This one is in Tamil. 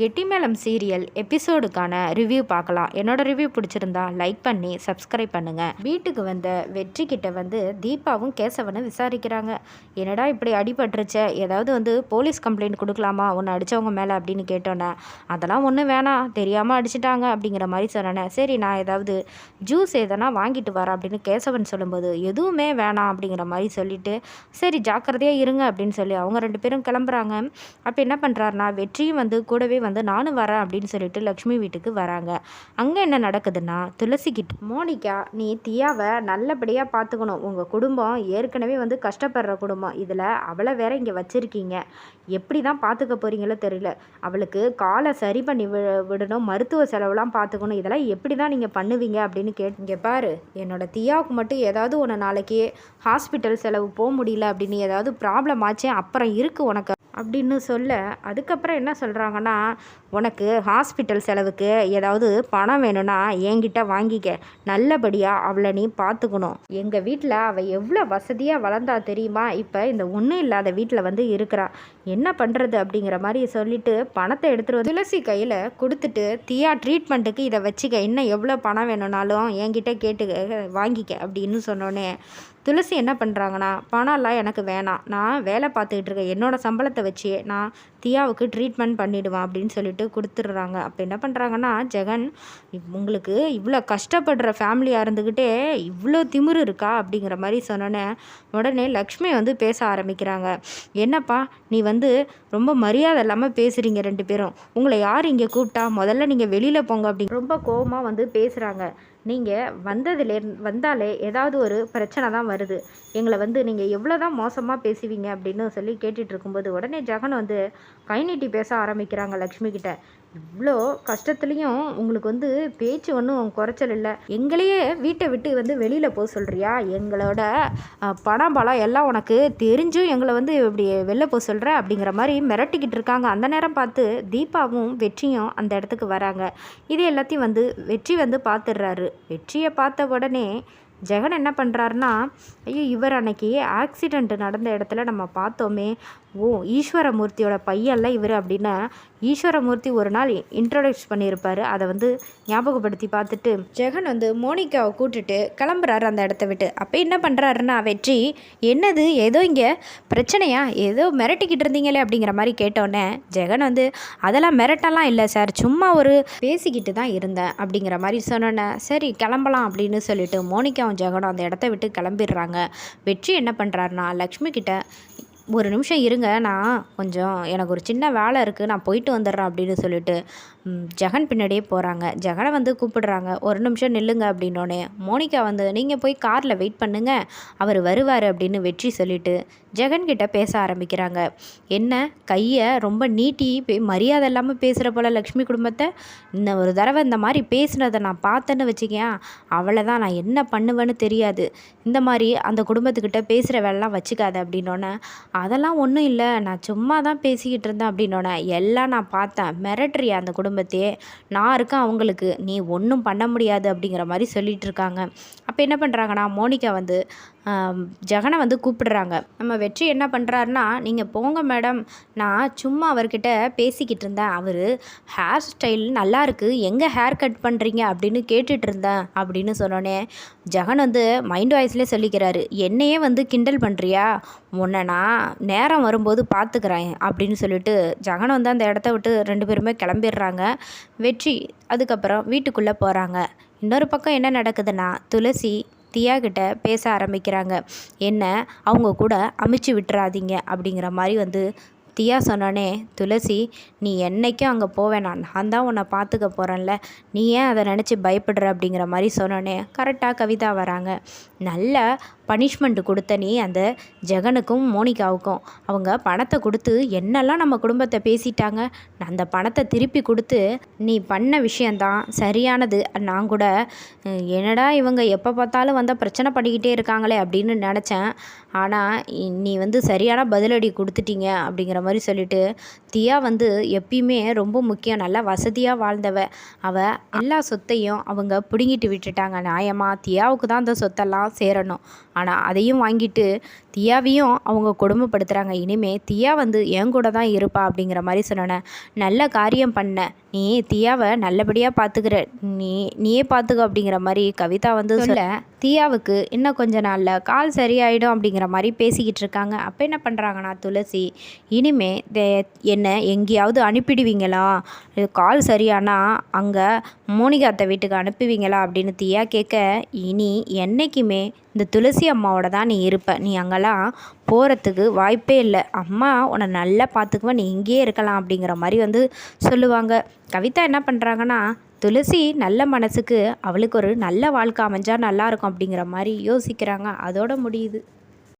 கெட்டிமேளம் சீரியல் எபிசோடுக்கான ரிவ்யூ பார்க்கலாம். என்னோட ரிவ்யூ பிடிச்சிருந்தா லைக் பண்ணி சப்ஸ்கிரைப் பண்ணுங்க. வீட்டுக்கு வந்த வெற்றி கிட்ட வந்து தீபாவும் கேசவனும் விசாரிக்கிறாங்க. என்னடா இப்படி அடிபட்டுருச்ச? ஏதாவது வந்து போலீஸ் கம்ப்ளைண்ட் கொடுக்கலாமா? உன்னை அடித்தவங்க மேலே அப்படின்னு கேட்டோன்னே அதெல்லாம் ஒன்றும் வேணாம். தெரியாமல் அடிச்சிட்டாங்க. அப்படிங்கிற மாதிரி சொன்னேன் சரி நான் ஏதாவது ஜூஸ் எதனா வாங்கிட்டு வரேன் அப்படின்னு கேசவன் சொல்லும்போது எதுவுமே வேணாம் அப்படிங்கிற மாதிரி சொல்லிட்டு சரி ஜாக்கிரதையாக இருங்க அப்படின்னு சொல்லி அவங்க ரெண்டு பேரும் கிளம்புறாங்க. அப்போ என்ன பண்ணுறாருனா வெற்றியும் வந்து கூடவே வந்து நானும் வரேன் அப்படின்னு சொல்லிட்டு லக்ஷ்மி வீட்டுக்கு வராங்க. அங்கே என்ன நடக்குதுன்னா துளசி கிட்ட மோனிகா நீ தியாவை நல்லபடியாக பார்த்துக்கணும் உங்கள் குடும்பம் ஏற்கனவே வந்து கஷ்டப்படுற குடும்பம். இதில் அவளை வேற இங்கே வச்சுருக்கீங்க. எப்படி தான் பார்த்துக்க போகிறீங்களோ தெரியல. அவளுக்கு காலை சரி பண்ணி வி விடணும். மருத்துவ செலவுலாம் பார்த்துக்கணும் இதெல்லாம் எப்படி தான் நீங்கள் பண்ணுவீங்க? அப்படின்னு கேட் இங்கே பாரு என்னோட தியாவுக்கு மட்டும் ஏதாவது ஒன்று நாளைக்கு ஹாஸ்பிட்டல் செலவு போக முடியல. அப்படின்னு ஏதாவது ப்ராப்ளம் ஆச்சு. அப்புறம் இருக்குது உனக்கு. அப்படின்னு சொல்ல அதுக்கப்புறம் என்ன சொல்கிறாங்கன்னா உனக்கு ஹாஸ்பிட்டல் செலவுக்கு ஏதாவது பணம் வேணும்னா என்கிட்ட வாங்கிக்க. நல்லபடியாக அவளை நீ பார்த்துக்கணும். எங்கள் வீட்டில் அவள் எவ்வளோ வசதியாக வளர்ந்தா தெரியுமா? இப்போ இந்த ஒன்றும் இல்லாத வீட்டில் வந்து இருக்கிறா. என்ன பண்ணுறது அப்படிங்கிற மாதிரி சொல்லிட்டு பணத்தை எடுத்துகிட்டு வந்து துளசி கையில் கொடுத்துட்டு தியா ட்ரீட்மெண்ட்டுக்கு இதை வச்சுக்க. இன்னும் எவ்வளோ பணம் வேணும்னாலும் என்கிட்ட கேட்டு வாங்கிக்க அப்படின்னு சொன்னோன்னே துளசி என்ன பண்ணுறாங்கன்னா பணம்லாம் எனக்கு வேணாம். நான் வேலை பார்த்துக்கிட்டு இருக்கேன். என்னோட சம்பளத்தை வச்சு நான் தியாவுக்கு ட்ரீட்மெண்ட் பண்ணிவிடுவேன் அப்படின்னு சொல்லிட்டு கொடுத்துட்றாங்க. அப்போ என்ன பண்ணுறாங்கன்னா ஜெகன் உங்களுக்கு இவ்வளோ கஷ்டப்படுற ஃபேமிலியாக இருந்துக்கிட்டே இவ்வளோ திமிரு இருக்கா அப்படிங்கிற மாதிரி சொன்னோன்னே உடனே லக்ஷ்மி வந்து பேச ஆரம்பிக்கிறாங்க. என்னப்பா நீ வந்து ரொம்ப மரியாதை இல்லாமல் பேசுகிறீங்க ரெண்டு பேரும். உங்களை யார் இங்கே கூப்பிட்டா? முதல்ல நீங்கள் வெளியில் போங்க அப்படி ரொம்ப கோபமாக வந்து பேசுகிறாங்க நீங்கள் வந்ததுலே வந்தாலே ஏதாவது ஒரு பிரச்சனை தான் வருது. எங்களை வந்து நீங்கள் எவ்வளோ தான் மோசமாக பேசுவீங்க அப்படின்னு சொல்லி கேட்டுட்ருக்கும்போது உடனே ஜெகன் வந்து கை நீட்டி பேச ஆரம்பிக்கிறாங்க லக்ஷ்மி கிட்ட. இவ்வளோ கஷ்டத்துலேயும் உங்களுக்கு வந்து பேச்சு ஒன்றும் குறைச்சல் இல்லை. எங்களையே வீட்டை விட்டு வந்து வெளியில் போக சொல்கிறியா எங்களோட பணம் பலம் எல்லாம் உனக்கு தெரிஞ்சும் எங்களை வந்து இப்படி வெளில போக சொல்கிற அப்படிங்கிற மாதிரி மிரட்டிக்கிட்டு இருக்காங்க. அந்த நேரம் பார்த்து தீபாவும் வெற்றியும் அந்த இடத்துக்கு வராங்க. இது எல்லாத்தையும் வந்து வெற்றி வந்து பார்த்துடுறாரு வெற்றியை பார்த்த உடனே ஜெகன் என்ன பண்ணுறாருன்னா ஐயோ இவர் அன்னைக்கு ஆக்சிடெண்ட் நடந்த இடத்துல நம்ம பார்த்தோமே. ஓ ஈஸ்வரமூர்த்தியோட பையன்ல இவர் அப்படின்னா ஈஸ்வரமூர்த்தி ஒரு நாள் இன்ட்ரடியூஸ் பண்ணியிருப்பாரு. அதை வந்து ஞாபகப்படுத்தி பார்த்துட்டு ஜெகன் வந்து மோனிகாவை கூட்டுட்டு கிளம்புறாரு அந்த இடத்த விட்டு. அப்போ என்ன பண்ணுறாருன்னா வெற்றி என்னது ஏதோ இங்கே பிரச்சனையா? ஏதோ மிரட்டிக்கிட்டு இருந்தீங்களே? அப்படிங்கிற மாதிரி கேட்டோன்னே ஜெகன் வந்து அதெல்லாம் மிரட்டலாம் இல்லை சார். சும்மா ஒரு பேசிக்கிட்டு தான் இருந்தேன். அப்படிங்கிற மாதிரி சொன்னோன்னே சரி கிளம்பலாம் அப்படின்னு சொல்லிட்டு மோனிகாவும் ஜெகனும் அந்த இடத்த விட்டு கிளம்பிடுறாங்க. வெற்றி என்ன பண்ணுறாருனா லக்ஷ்மி கிட்ட ஒரு நிமிஷம் இருங்க நான் கொஞ்சம் எனக்கு ஒரு சின்ன வேலை இருக்குது நான் போயிட்டு வந்துடுறேன் அப்படின்னு சொல்லிட்டு ஜெகன் பின்னாடியே போகிறாங்க ஜெகனை வந்து கூப்பிடுறாங்க. ஒரு நிமிஷம் நில்லுங்க அப்படின்னோடனே மோனிகா வந்து நீங்கள் போய் காரில் வெயிட் பண்ணுங்கள் அவர் வருவார் அப்படின்னு வெற்றி சொல்லிட்டு ஜெகன் கிட்ட பேச ஆரம்பிக்கிறாங்க. என்ன? கையை ரொம்ப நீட்டி மரியாதை இல்லாமல் பேசுகிற போல லக்ஷ்மி குடும்பத்தை? இன்னும் ஒரு தடவை இந்த மாதிரி பேசுனதை நான் பார்த்தேன்னு வச்சுக்கேன் அவளை தான் நான் என்ன பண்ணுவேன்னு தெரியாது. இந்த மாதிரி அந்த குடும்பத்துக்கிட்ட பேசுகிற வேலைலாம் வச்சுக்காத அப்படின்னோடனே அதெல்லாம் ஒன்றும் இல்லை. நான் சும்மா தான் பேசிக்கிட்டு இருந்தேன் அப்படின்னோடனே எல்லாம் நான் பார்த்தேன். மிரட்டுறியா அந்த குடும்பத்தையே? நான் இருக்கேன் அவங்களுக்கு. நீ ஒன்றும் பண்ண முடியாது அப்படிங்கிற மாதிரி சொல்லிகிட்டு இருக்காங்க. அப்போ என்ன பண்ணுறாங்கன்னா மோனிகா வந்து ஜெகனை வந்து கூப்பிடுறாங்க. நம்ம வெற்றி என்ன பண்ணுறாருன்னா நீங்கள் போங்க மேடம். நான் சும்மா அவர்கிட்ட பேசிக்கிட்டு இருந்தேன். அவர் ஹேர் ஸ்டைல் நல்லாயிருக்கு எங்கே ஹேர் கட் பண்ணுறீங்க அப்படின்னு கேட்டுட்டு இருந்தேன் அப்படின்னு சொன்னோன்னே ஜெகன் வந்து மைண்ட் வாய்ஸ்லேயே சொல்லிக்கிறாரு என்னையே வந்து கிண்டல் பண்ணுறியா உன்னை நான் நேரம் வரும்போது பார்த்துக்கிறேன் அப்படின்னு சொல்லிட்டு ஜெகன் வந்து அந்த இடத்த விட்டு ரெண்டு பேருமே கிளம்பிடுறாங்க. வெற்றி அதுக்கப்புறம் வீட்டுக்குள்ளே போகிறாங்க இன்னொரு பக்கம் என்ன நடக்குதுன்னா துளசி தியா கிட்ட பேச ஆரம்பிக்கிறாங்க. என்ன? அவங்க கூட அமுச்சு விட்டுறாதீங்க அப்படிங்கிற மாதிரி வந்து தியா சொன்னோன்னே துளசி நீ என்னைக்கும் அங்கே போவேணா நான் தான் உன்னை பார்த்துக்க போகிறேன்ல நீ ஏன் அதை நினச்சி பயப்படுற? அப்படிங்கிற மாதிரி சொன்னோன்னே கரெக்டாக கவிதா வராங்க. நல்ல பனிஷ்மெண்ட் கொடுத்த நீ அந்த ஜெகனுக்கும் மோனிகாவுக்கும். அவங்க பணத்தை கொடுத்து என்னெல்லாம் நம்ம குடும்பத்தை பேசிட்டாங்க அந்த பணத்தை திருப்பி கொடுத்து நீ பண்ண விஷயந்தான் சரியானது. நான் கூட என்னடா இவங்க எப்போ பார்த்தாலும் வந்து பிரச்சனை பண்ணிக்கிட்டே இருக்காங்களே அப்படின்னு நினச்சேன். ஆனால் நீ வந்து சரியான பதிலடி கொடுத்துட்டீங்க அப்படிங்கிற மாதிரி சொல்லிட்டு தியா வந்து எப்பயுமே ரொம்ப முக்கியம் நல்லா வசதியாக வாழ்ந்தவ. அவள் எல்லா சொத்தையும் அவங்க பிடுங்கிட்டு விட்டுட்டாங்க. நியாயமாக தியாவுக்கு தான் அந்த சொத்தெல்லாம் சேரணும். ஆனால் அதையும் வாங்கிட்டு தியாவையும் அவங்க கொடுமைப்படுத்துகிறாங்க இனிமே தியா வந்து என் கூட தான் இருப்பா அப்படிங்கிற மாதிரி சொன்னோன்னே நல்ல காரியம் பண்ண. நீ தியாவை நல்லபடியாக பார்த்துக்கிற நீ நீயே பார்த்துக்க அப்படிங்கிற மாதிரி கவிதா வந்து சொல்ல. தியாவுக்கு இன்னும் கொஞ்ச நாளில் கால் சரியாயிடும் அப்படிங்கிற மாதிரி பேசிக்கிட்டு இருக்காங்க. அப்போ என்ன பண்ணுறாங்கன்னா துளசி இனிமே என்ன எங்கேயாவது அனுப்பிடுவீங்களா? கால் சரியானா அங்கே மோனிகாத்த வீட்டுக்கு அனுப்புவீங்களா அப்படின்னு தியா கேட்க இனி என்னைக்குமே இந்த துளசி அம்மாவோட தான் நீ இருப்ப. நீ அங்கெல்லாம் போகிறதுக்கு வாய்ப்பே இல்லை. அம்மா உன்னை நல்லா பார்த்துக்குவேன் நீ இங்கேயே இருக்கலாம் அப்படிங்கிற மாதிரி வந்து சொல்லுவாங்க. கவிதா என்ன பண்ணுறாங்கன்னா துளசி நல்ல மனசுக்கு அவளுக்கு ஒரு நல்ல வாழ்க்கை அமைஞ்சால் நல்லா இருக்கும் அப்படிங்கிற மாதிரி யோசிக்கிறாங்க. அதோட முடியுது.